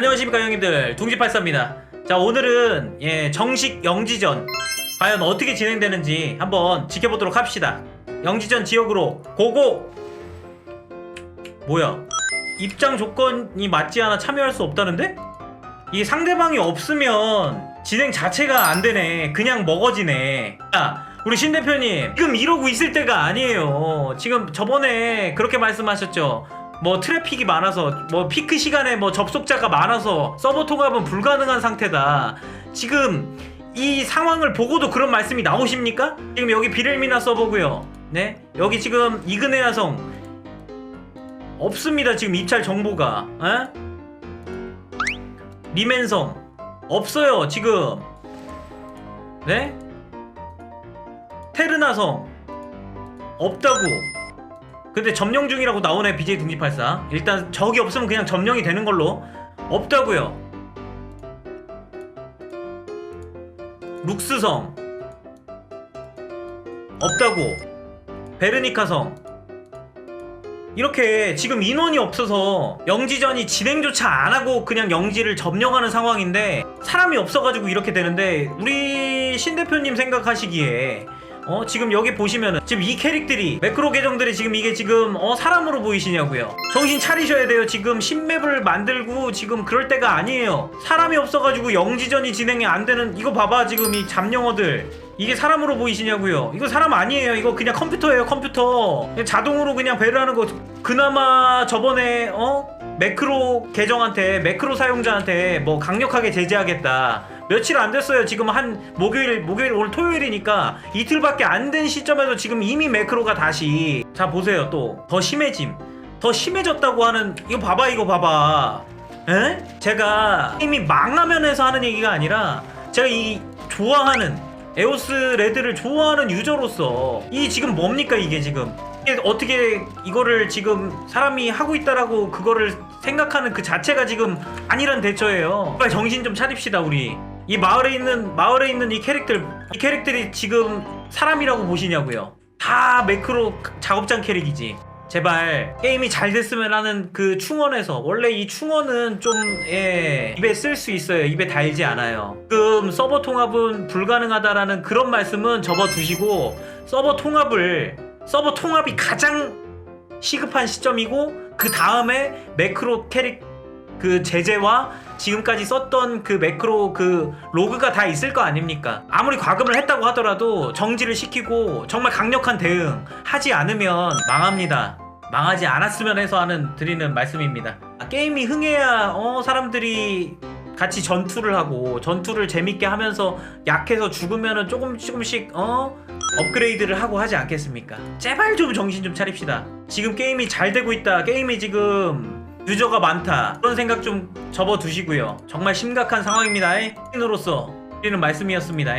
안녕하십니까 형님들. 둥지팔사입니다. 자 오늘은 예 정식 영지전. 과연 어떻게 진행되는지 한번 지켜보도록 합시다. 영지전 지역으로 고고! 뭐야? 입장 조건이 맞지 않아 참여할 수 없다는데? 이게 상대방이 없으면 진행 자체가 안 되네. 그냥 먹어지네. 야 우리 신 대표님. 지금 이러고 있을 때가 아니에요. 지금 저번에 그렇게 말씀하셨죠 뭐 트래픽이 많아서 뭐 피크 시간에 뭐 접속자가 많아서 서버 통합은 불가능한 상태다. 지금 이 상황을 보고도 그런 말씀이 나오십니까? 지금 여기 비렐미나 서버고요. 네 여기 지금 이그네아성 없습니다. 지금 입찰 정보가. 에? 리멘성 없어요. 지금 네 테르나성 없다고. 근데 점령 중이라고 나오네 BJ 둥지팔사. 일단 적이 없으면 그냥 점령이 되는 걸로. 없다고요. 룩스성. 없다고. 베르니카성. 이렇게 지금 인원이 없어서 영지전이 진행조차 안 하고 그냥 영지를 점령하는 상황인데 사람이 없어가지고 이렇게 되는데 우리 신 대표님 생각하시기에 어 지금 여기 보시면은 지금 이 캐릭들이 매크로 계정들이 지금 이게 지금 어 사람으로 보이시냐고요. 정신 차리셔야 돼요. 지금 신맵을 만들고 지금 그럴 때가 아니에요. 사람이 없어가지고 영지전이 진행이 안 되는 이거 봐봐 지금 이 잡영어들. 이게 사람으로 보이시냐고요. 이거 사람 아니에요. 이거 그냥 컴퓨터예요 컴퓨터. 그냥 자동으로 그냥 배려하는 거. 그나마 저번에 어? 매크로 계정한테 매크로 사용자한테 뭐 강력하게 제재하겠다 며칠 안 됐어요 지금 한 목요일 목요일 오늘 토요일이니까 이틀밖에 안 된 시점에서 지금 이미 매크로가 다시 자 보세요 또 더 심해짐 더 심해졌다고 하는 이거 봐봐 이거 봐봐 에? 제가 이미 망하면 해서 하는 얘기가 아니라 제가 이 좋아하는 에오스 레드를 좋아하는 유저로서 이 지금 뭡니까 이게 지금 어떻게 이거를 지금 사람이 하고 있다라고 그거를 생각하는 그 자체가 지금 아니란 대처예요. 정신 좀 차립시다 우리. 이 마을에 있는 마을에 있는 이 캐릭들 이 캐릭들이 지금 사람이라고 보시냐고요. 다 매크로 작업장 캐릭이지. 제발 게임이 잘 됐으면 하는 그 충원에서 원래 이 충원은 좀 예, 입에 쓸 수 있어요. 입에 달지 않아요. 지금 서버 통합은 불가능하다라는 그런 말씀은 접어두시고 서버 통합을 서버 통합이 가장 시급한 시점이고 그 다음에 매크로 캐릭 그 제재와 지금까지 썼던 그 매크로 그 로그가 다 있을 거 아닙니까? 아무리 과금을 했다고 하더라도 정지를 시키고 정말 강력한 대응 하지 않으면 망합니다. 망하지 않았으면 해서 하는 드리는 말씀입니다. 아, 게임이 흥해야 어 사람들이 같이 전투를 하고 전투를 재밌게 하면서 약해서 죽으면은 조금 조금씩 어 업그레이드를 하고 하지 않겠습니까? 제발 좀 정신 좀 차립시다. 지금 게임이 잘 되고 있다. 게임이 지금 유저가 많다. 그런 생각 좀 접어두시고요. 정말 심각한 상황입니다. 신으로서 드리는 말씀이었습니다.